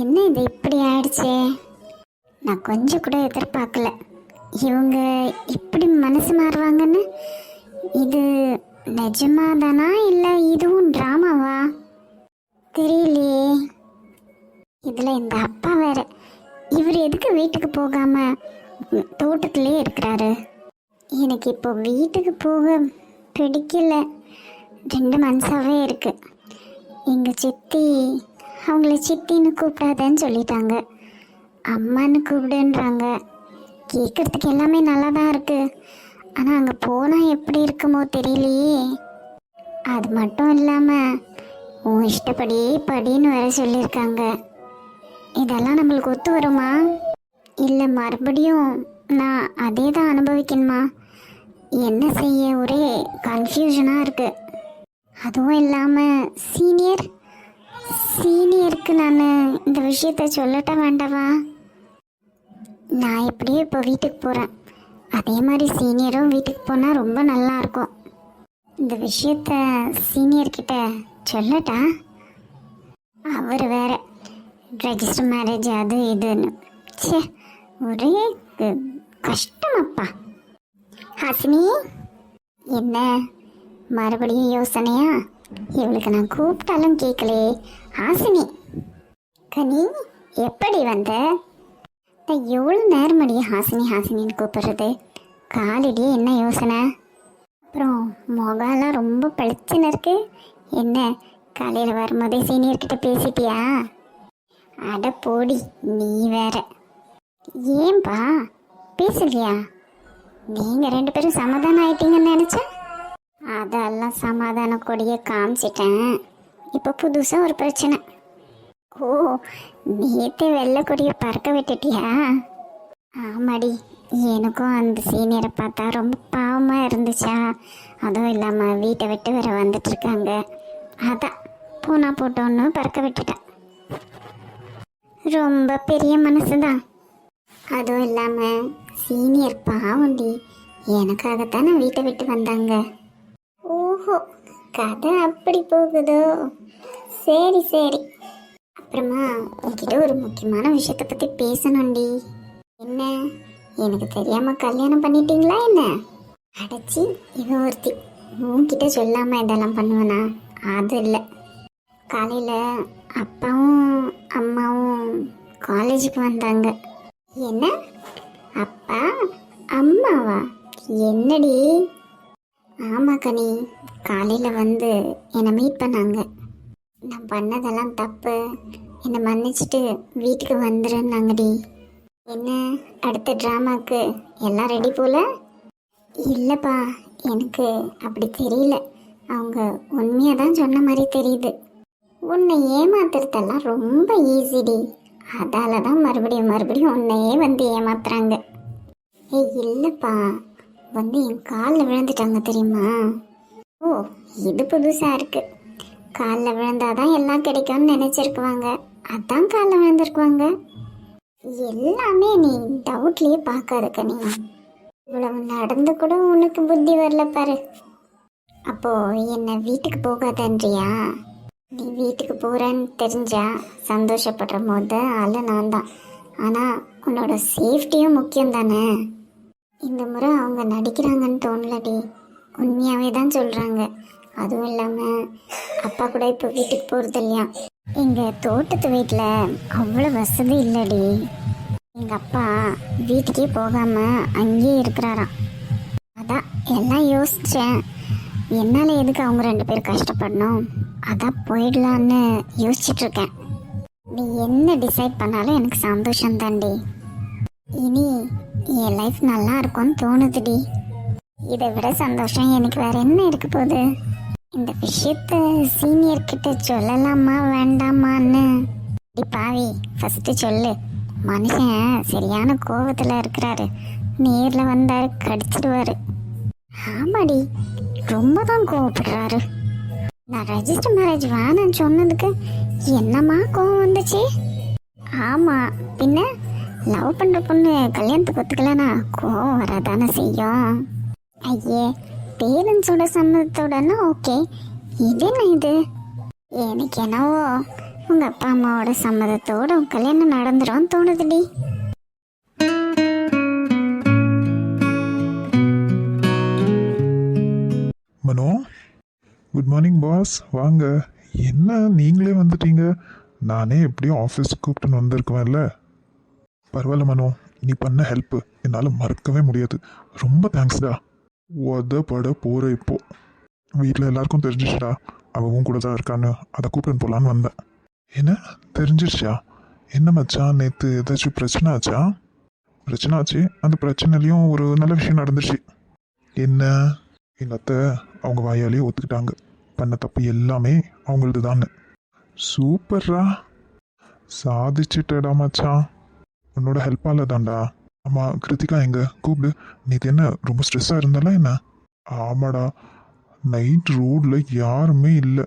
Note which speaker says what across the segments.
Speaker 1: என்ன இது இப்படி ஆயிடுச்சு? நான் கொஞ்சம் கூட எதிர்பார்க்கல. இவங்க இப்படி மனசு மாறுவாங்கன்னு? இது நிஜமா தானா இல்லை இதுவும் ட்ராமாவா? தெரியலையே. இதில் இந்த அப்பா வேற. இவர் எதுக்கு வீட்டுக்கு போகாம தோட்டத்திலே இருக்கிறாரு? எனக்கு இப்போ வீட்டுக்கு போக பிடிக்கல. ரெண்டு மனசாகவே இருக்குது எங்கள் சித்தி அவங்கள சித்தின்னு கூப்பிடாதேன்னு சொல்லிட்டாங்க. அம்மான்னு கூப்பிடுன்றாங்க. கேட்குறதுக்கு எல்லாமே நல்லா தான் இருக்குது ஆனால் அங்கே போனால் எப்படி இருக்குமோ தெரியலையே. அது மட்டும் இல்லாமல் உன் இஷ்டப்படி படின்னு வேற சொல்லியிருக்காங்க. இதெல்லாம் நம்மளுக்கு ஒத்து வருமா? இல்லை மறுபடியும் நான் அதே தான் அனுபவிக்கணுமா? என்ன செய்ய? ஒரே கன்ஃபியூஷனாக இருக்குது அதுவும் இல்லாமல் சீனியர் சீனியருக்கு நான் இந்த விஷயத்த சொல்லட்ட வேண்டவா நான் எப்படியோ இப்போ வீட்டுக்கு போகிறேன் அதே மாதிரி சீனியரும் வீட்டுக்கு போனால் ரொம்ப நல்லா இருக்கும். இந்த விஷயத்த சீனியர்கிட்ட சொல்லட்டா? அவர் வேற. ரெஜிஸ்டர் மேரேஜ் அது இதுன்னு. சே ஒரே கஷ்டமாப்பா. ஹாசினி என்ன? மறுபடியும் யோசனையா? இவளுக்கு நான் கூப்பிட்டாலும் கேட்கலே ஹாசினி கனி எப்படி வந்த? எவ்வளோ நேரம் ஹாசினி ஹாசினின்னு கூப்பிடுறது? காலடி என்ன யோசனை? அப்புறம் முகம்லாம் ரொம்ப பளிச்சுன்னு இருக்கு. என்ன காலையில் வரும்போதே சீனியர்கிட்ட பேசிட்டியா? அட போடி நீ வேற. ஏன்பா பேசலையா? நீங்கள் ரெண்டு பேரும் சமாதானம் ஆயிட்டீங்கன்னு நினச்சேன். அதெல்லாம் சமாதான கொடியை காமிச்சிட்டேன். இப்போ புதுசாக ஒரு பிரச்சனை. ஓ நேற்று வெள்ளை கொடியை பறக்க விட்டுட்டியா? ஆமாடி எனக்கும் அந்த சீனியரை பார்த்தா ரொம்ப பாவமாக இருந்துச்சா? அதுவும் இல்லாமல் வீட்டை விட்டு வேற வந்துட்டுருக்காங்க. அதான் பூனா போட்டோன்னு பறக்க விட்டுட்டேன் ரொம்ப பெரிய மனசு தான் அதுவும் இல்லாமல் சீனியர் பாவண்டி எனக்காகத்தானே வீட்டை விட்டு வந்தாங்க. ஓஹோ கதை அப்படி போகுதோ? சரி சரி. அப்புறமா உன்கிட்ட ஒரு முக்கியமான விஷயத்தை பற்றி பேசணும்டி. என்ன? எனக்கு தெரியாமல் கல்யாணம் பண்ணிட்டீங்களா என்ன? அடைச்சி இவன் ஒருத்தி. உன்கிட்ட சொல்லாமல் இதெல்லாம் பண்ணுவேனா? அது இல்லை. காலையில் அப்பாவும் அம்மாவும் காலேஜுக்கு வந்தாங்க. என்ன? அப்பா அம்மாவா? என்னடி? ஆமாம் கனி காலையில் வந்து என்னை மீட் பண்ணாங்க. நான் பண்ணதெல்லாம் தப்பு. என்னை மன்னிச்சிட்டு வீட்டுக்கு வந்துடுன்னாங்கடி என்ன அடுத்த ட்ராமாவுக்கு எல்லாம் ரெடி போல? இல்லைப்பா எனக்கு அப்படி தெரியல. அவங்க உண்மையாக தான் சொன்ன மாதிரி தெரியுது. உன்னை ஏமாத்துறதெல்லாம் ரொம்ப ஈஸிடி அதால தான் மறுபடியும் மறுபடியும் உன்னையே வந்து ஏமாத்துறாங்க. ஏய் இல்லைப்பா. வந்து என் காலில் விழுந்துட்டாங்க தெரியுமா? ஓ இது புதுசாக இருக்குது காலில் விழுந்தாதான் எல்லாம் கிடைக்கும்னு நினச்சிருக்குவாங்க. அதான் காலில் விழுந்திருக்குவாங்க. எல்லாமே நீ டவுட்லேயே பார்க்காதுக்க நீ இவ்வளவு நடந்து கூட உனக்கு புத்தி வரல பாரு. அப்போ என்ன வீட்டுக்கு போகாதன்றியா? நீ வீட்டுக்கு போகிறேன்னு தெரிஞ்சா சந்தோஷப்படுற போது அல்ல நான் தான் ஆனால் உன்னோட சேஃப்டியும் முக்கியம் தானே இந்த முறை அவங்க நடிக்கிறாங்கன்னு தோணலடி. உண்மையாகவே தான் சொல்கிறாங்க அதுவும் இல்லாமல் அப்பா கூட இப்போ வீட்டுக்கு போகிறது இல்லையா? எங்கள் தோட்டத்து வீட்டில் அவ்வளோ வசதி இல்லடி. எங்கள் அப்பா வீட்டுக்கே போகாமல் அங்கேயே இருக்கிறாராம். அதான் எல்லாம் யோசித்தேன் என்னால் எதுக்கு அவங்க ரெண்டு பேரும் கஷ்டப்படணும்? அதான் போயிடலான்னு யோசிச்சிட்டுருக்கேன் நீ என்ன டிசைட் பண்ணாலும் எனக்கு சந்தோஷம் தாண்டி இனி என் லைஃப் நல்லா இருக்கும்னு தோணுதுடி. இதை விட சந்தோஷம் எனக்கு வேற என்ன இருக்க போகுது? இந்த விஷயத்த சீனியர் கிட்ட சொல்லலாமா வேண்டாமான்னு? பாவி ஃபஸ்ட்டு சொல்லு. மனுஷன் சரியான கோபத்தில் இருக்கிறாரு. நேரில் வந்தார் கடிச்சிடுவாரு. ஆமாடி ரொம்ப தான் கோவப்படுறாரு. நான் ரெஜிஸ்டர் மேரேஜ் வேணும்னு சொன்னதுக்கு என்னம்மா கோவம் வந்துச்சு? ஆமாம் பின்ன? லவ் பண்ற பொண்ணு கல்யாணத்துக்கு ஒத்துக்கலனா கோவம் வராதானே செய்யும். ஐயே பேரண்ட்ஸோட சம்மதத்தோடனா ஓகே. இது என்ன இது? எனக்கு என்னவோ உங்கள் அப்பா அம்மாவோட சம்மதத்தோட கல்யாணம் நடந்துடும் தோணுதுடி.
Speaker 2: மனோ குட் மார்னிங் பாஸ் வாங்க. என்ன நீங்களே வந்துட்டீங்க. நானே எப்படியும் ஆஃபீஸ் கூப்பிட்டுன்னு வந்திருக்குவேன்ல. பரவாயில்ல மனோ நீ பண்ண ஹெல்ப்பு என்னால் மறக்கவே முடியாது. ரொம்ப தேங்க்ஸ்டா உதப்பட போகிற இப்போ. வீட்டில் எல்லாருக்கும் தெரிஞ்சிச்சுடா அவவும் கூட தான் இருக்கான்னு. அதை கூப்பிட்டு போகலான்னு வந்தேன். என்ன? தெரிஞ்சிருச்சா? என்ன மச்சான்? நேற்று ஏதாச்சும் பிரச்சனை ஆச்சா? பிரச்சனை ஆச்சு. அந்த பிரச்சனையிலையும் ஒரு நல்ல விஷயம் நடந்துச்சு என்ன? எங்கள் அத்தை அவங்க வாயாலேயே ஒத்துக்கிட்டாங்க. பண்ண தப்பு எல்லாமே அவங்களது தான் சூப்பர்ரா. சாதிச்சுட்டடா மச்சான். உன்னோட ஹெல்ப்பால தான்டா. ஆமாம் கிருத்திகா எங்க? கூப்பிடு. நேற்று என்ன ரொம்ப ஸ்ட்ரெஸ்ஸாக இருந்தால என்ன? ஆமாடா. நைட் ரோடில் யாருமே இல்லை.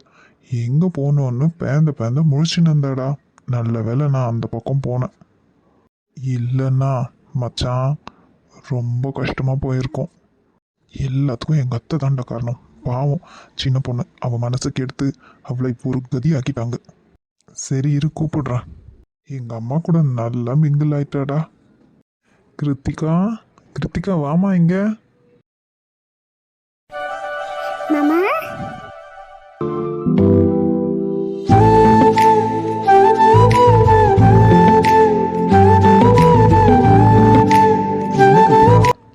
Speaker 2: எங்கே போனோன்னு பேந்த பேந்த முழிச்சுன்னு இருந்தாடா. நல்ல வேளை நான் அந்த பக்கம் போனேன். இல்லைன்னா மச்சான் ரொம்ப கஷ்டமாக போயிருக்கோம். எல்லாத்துக்கும் எங்கள் அத்தை தாண்ட காரணம். பாவம் சின்ன பொண்ணு. அவன் மனசுக்கு எடுத்து அவளை இப்போ ஒரு கதி ஆக்கிட்டாங்க. சரி இரு கூப்பிடுறான். எங்கள் அம்மா கூட நல்லா மிங்கிள் ஆயிட்டாடா. கிருத்திகா கிருத்திகா வாமா இங்க.
Speaker 1: மாமா?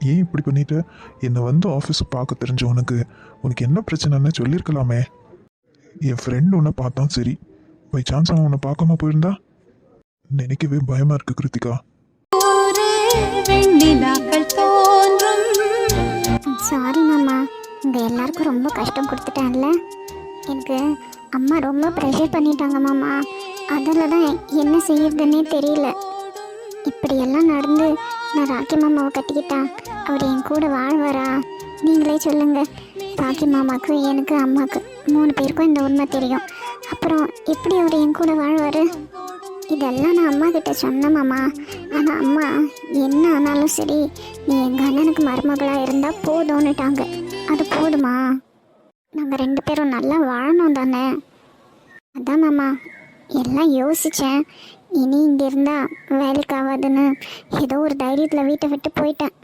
Speaker 2: ஏன் இப்படி பண்ணிட்ட? என்னை வந்து ஆஃபீஸ் பார்க்க தெரிஞ்ச உனக்கு. உனக்கு என்ன பிரச்சனைன்னு சொல்லியிருக்கலாமே என் ஃப்ரெண்டு உன்னை பார்த்தான் சரி. பை சான்ஸ் அவன் உன்னை பார்க்காம போயிருந்தா? நினைக்கவே பயமா இருக்கு கிருத்திகா.
Speaker 1: சாரி மாமா. உங்கள் எல்லாருக்கும் ரொம்ப கஷ்டம் கொடுத்துட்டேன்ல. எனக்கு அம்மா ரொம்ப ப்ரெஷர் பண்ணிட்டாங்க மாமா. அதில் தான் என்ன செய்யறதுன்னே தெரியல. இப்படியெல்லாம் நடந்து நான் ராக்கி மாமாவை கட்டிக்கிட்டா அவர் என் கூட வாழ்வாரா? நீங்களே சொல்லுங்க. ராக்கி மாமாவுக்கு எனக்கு அம்மாவுக்கு மூணு பேருக்கும் இந்த உண்மை தெரியும். அப்புறம் எப்படி அவர் என் கூட வாழ்வார்? இதெல்லாம் நான் அம்மா கிட்ட சொன்னேன் மாமா. ஆனால் அம்மா என்ன ஆனாலும் சரி நீ எங்கள் அண்ணனுக்கு மருமகளாக இருந்தால் போதும்னுட்டாங்க. அது போதுமா? நாங்கள் ரெண்டு பேரும் நல்லா வாழணும் தானே? அதான் மாமா. எல்லாம் யோசித்தேன் இனி இங்கே இருந்தால் வேலைக்கு ஆகாதுன்னு ஏதோ ஒரு தைரியத்தில் வீட்டை விட்டு போயிட்டேன்.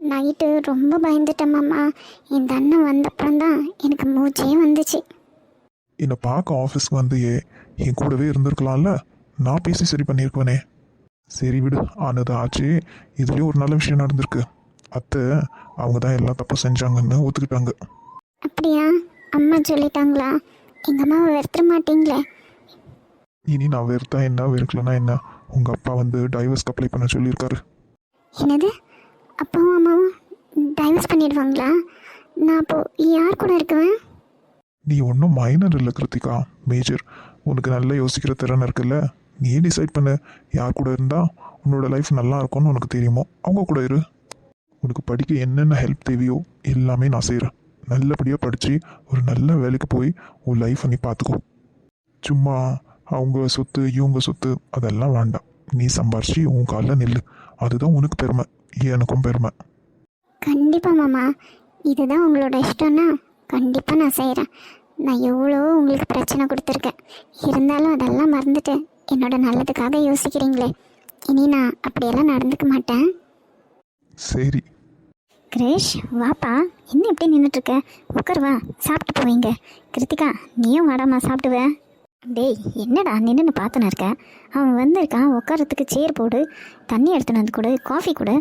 Speaker 1: நைட்டு ரொம்ப பயந்துட்டேன் மாமா. இந்த அண்ணன் வந்தப்புறம் தான் எனக்கு மூச்சே வந்துச்சு.
Speaker 2: என்னை பார்க்க ஆஃபீஸ்க்கு வந்தியே. என் கூடவே இருந்திருக்கலாம்ல? நான் பேசி சரி பண்ணியிருக்குவனே. சரி விடு ஆனது ஆச்சு. இதுலேயும் ஒரு நல்ல விஷயம் நடந்திருக்கு. அத்தை அவங்க தான் எல்லா தப்பும் செஞ்சாங்கன்னு ஒத்துக்கிட்டாங்க.
Speaker 1: அப்படியா? அம்மா சொல்லிட்டாங்களா? எங்கள் அம்மாவை வெறுத்துற மாட்டீங்களே?
Speaker 2: இனி நான் வெறுத்தா என்ன வெறுக்கலனா என்ன? உங்கள் அப்பா வந்து டைவர்ஸ்க்கு அப்ளை பண்ண சொல்லியிருக்காரு.
Speaker 1: என்னது? அப்பாவும் அம்மாவும் டைவர்ஸ் பண்ணிடுவாங்களா? நான் அப்போ யார் கூட இருக்குவேன்?
Speaker 2: நீ ஒன்றும் மைனர் இல்லை கிருத்திகா. மேஜர் உனக்கு நல்லா யோசிக்கிற திறன் இருக்குல்ல? நீயே டிசைட் பண்ணு. யார் கூட இருந்தால் உன்னோட லைஃப் நல்லா இருக்கும்னு உனக்கு தெரியுமோ அவங்க கூட இரு. உனக்கு படிக்க என்னென்ன ஹெல்ப் தேவையோ எல்லாமே நான் செய்கிறேன் நல்லபடியாக படித்து ஒரு நல்ல வேலைக்கு போய் உன் லைஃப்பை நீ பார்த்துக்கோ சும்மா அவங்க சொத்து இவங்க சொத்து அதெல்லாம் வேண்டாம். நீ சம்பாரிச்சு உன் காலில் நில்லு. அதுதான் உனக்கு பெருமை. எனக்கும் பெருமை.
Speaker 1: கண்டிப்பாக மாமா. இதுதான் உங்களோட இஷ்டம்னா கண்டிப்பாக நான் செய்கிறேன் நான் எவ்வளோ உங்களுக்கு பிரச்சனை கொடுத்துருக்கேன். இருந்தாலும் அதெல்லாம் மறந்துட்டேன். என்னோட நல்லதுக்காக யோசிக்கிறீங்களே. இனி நான் அப்படியெல்லாம் நடந்துக்க மாட்டேன்.
Speaker 2: சரி.
Speaker 1: கிரேஷ் வாப்பா என்ன இப்படி நின்றுட்டுருக்க உட்கார் வா சாப்பிட்டு போவீங்க. கிருத்திகா நீயும் வாடாமா சாப்பிடுவேன் டேய் என்னடா நின்றுன்னு பார்த்துன்னு இருக்க? அவன் வந்திருக்கான் உட்காரத்துக்கு சேர் போடு. தண்ணி எடுத்துன்னு வந்து கொடு காஃபி கொடு.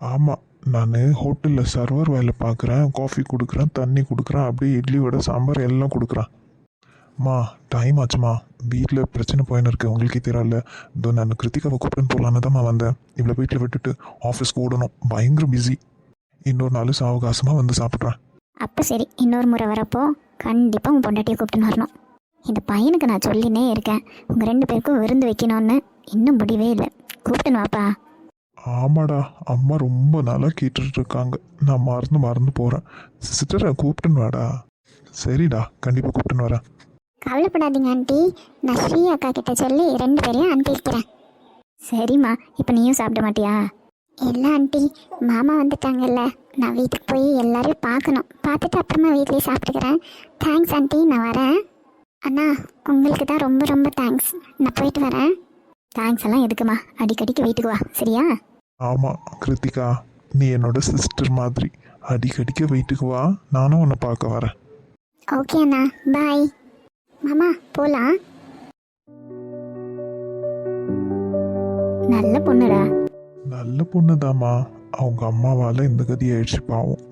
Speaker 2: ஆமாம் நான் ஹோட்டலில் சர்வர் வேலை பார்க்குறேன் காஃபி கொடுக்குறேன் தண்ணி கொடுக்குறேன் அப்படியே இட்லி வடை சாம்பார் எல்லாம் கொடுக்குறேன். மா டைம் ஆச்சுமா. வீட்டில் பிரச்சனை போயின்னு இருக்கு. உங்களுக்கே தெரியல. இதோ நான் கிருத்திகாவை கூப்பிட்டு போகலான்னு தான் வந்தேன். இவ்வளோ வீட்டில் விட்டுட்டு ஆஃபீஸ்க்கு ஓடணும். பயங்கர பிஸி இன்னொரு நாள் சாவகாசமாக வந்து சாப்பிட்றேன்.
Speaker 1: அப்போ சரி இன்னொரு முறை வரப்போ கண்டிப்பாக உன் பொண்டாட்டியை கூப்பிட்டுன்னு வரணும். இந்த பையனுக்கு நான் சொல்லினே இருக்கேன். உங்கள் ரெண்டு பேருக்கும் விருந்து வைக்கணும்னு இன்னும் முடிவே இல்லை. கூப்பிட்டுன்னு வாப்பா.
Speaker 2: ஆமாடா அம்மா ரொம்ப நாளாக கேட்டுட்டு இருக்காங்க. நான் மறந்து மறந்து போகிறேன் சிஸ்டரை கூப்பிட்டுன்னு வாடா. சரிடா கண்டிப்பாக கூப்பிட்டுன்னு வரேன்.
Speaker 1: கவலைப்படாதீங்க ஆண்டி. நான் ஸ்ரீ அக்கா கிட்ட சொல்லி ரெண்டு பேரையும் அனுப்பியிருக்கிறேன். சரிம்மா இப்போ நீயும் சாப்பிட மாட்டியா? இல்லை ஆண்டி. மாமா வந்துட்டாங்கல்ல. நான் வீட்டுக்கு போய் எல்லாரையும் பார்க்கணும். பார்த்துட்டு அப்புறமா வீட்லேயே சாப்பிட்டுக்கிறேன். Thanks aunty. நான் வரேன். அண்ணா உங்களுக்கு தான் ரொம்ப ரொம்ப தேங்க்ஸ் நான் போயிட்டு வரேன். தேங்க்ஸ் எல்லாம் எதுக்குமா? அடிக்கடிக்கு வீட்டுக்கு வா. சரியா?
Speaker 2: ஆமாம் கிருத்திகா. நீ என்னோட சிஸ்டர் மாதிரி. அடிக்கடிக்க வீட்டுக்கு வா. நானும் உன்னை பார்க்க வரேன்.
Speaker 1: ஓகே அண்ணா. பாய் மாமா போலாம். நல்ல பொண்ணுடா.
Speaker 2: நல்ல பொண்ணுதாம்மா. அவங்க அம்மாவால இந்த கதி ஆயிடுச்சு பாவம்.